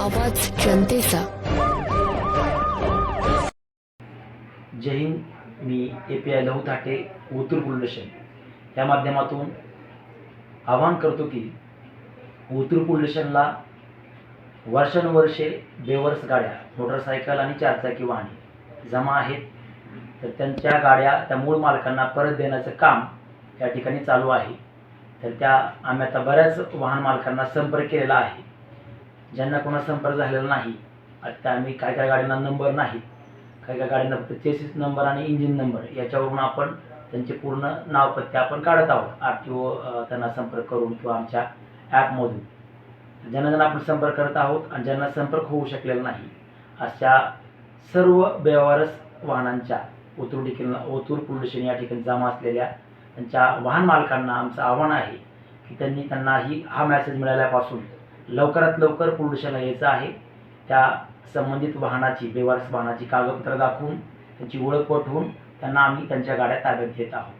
जनतेचा. जय हिंद मी A P I Lahu Thate Otur बुलढेशन या माध्यमातून आवाहन करतो की ओतूर बुलढेशनला वर्षानुवर्षे बेवर्स गाड्या मोटरसायकल आणि चारचाकी वाहने जमा आहेत. तर त्यांच्या गाड्या त्या मूळ मालकांना परत देण्याचं काम या ठिकाणी चालू आहे. तर त्या आम्ही आता बऱ्याच वाहन मालकांना संपर्क केलेला आहे. ज्यांना कोणा संपर्क झालेला नाही आता आम्ही काय काय गाड्यांना नंबर नाही काही काय गाड्यांना फक्त चेसिस नंबर आणि इंजिन नंबर याच्यावरून आपण त्यांचे पूर्ण नाव पत्ते आपण काढत आहोत आर टी ओ त्यांना संपर्क करून किंवा आमच्या ॲपमधून ज्यांना ज्यांना आपण संपर्क करत आहोत आणि ज्यांना संपर्क होऊ शकलेला नाही अशा सर्व बेवारस वाहनांच्या ओतूर देखील ओतूर पोल्युशन या ठिकाणी जमा असलेल्या त्यांच्या वाहन मालकांना आमचं आव्हान आहे की त्यांनी त्यांना ही हा मॅसेज मिळाल्यापासून लवकरात लवकर पोल्युशनला यायचं आहे. त्या संबंधित वाहनाची बेवारस वाहनाची कागदपत्र दाखवून त्यांची ओळख पटवून त्यांना आम्ही त्यांच्या गाड्या ताब्यात घेत आहोत.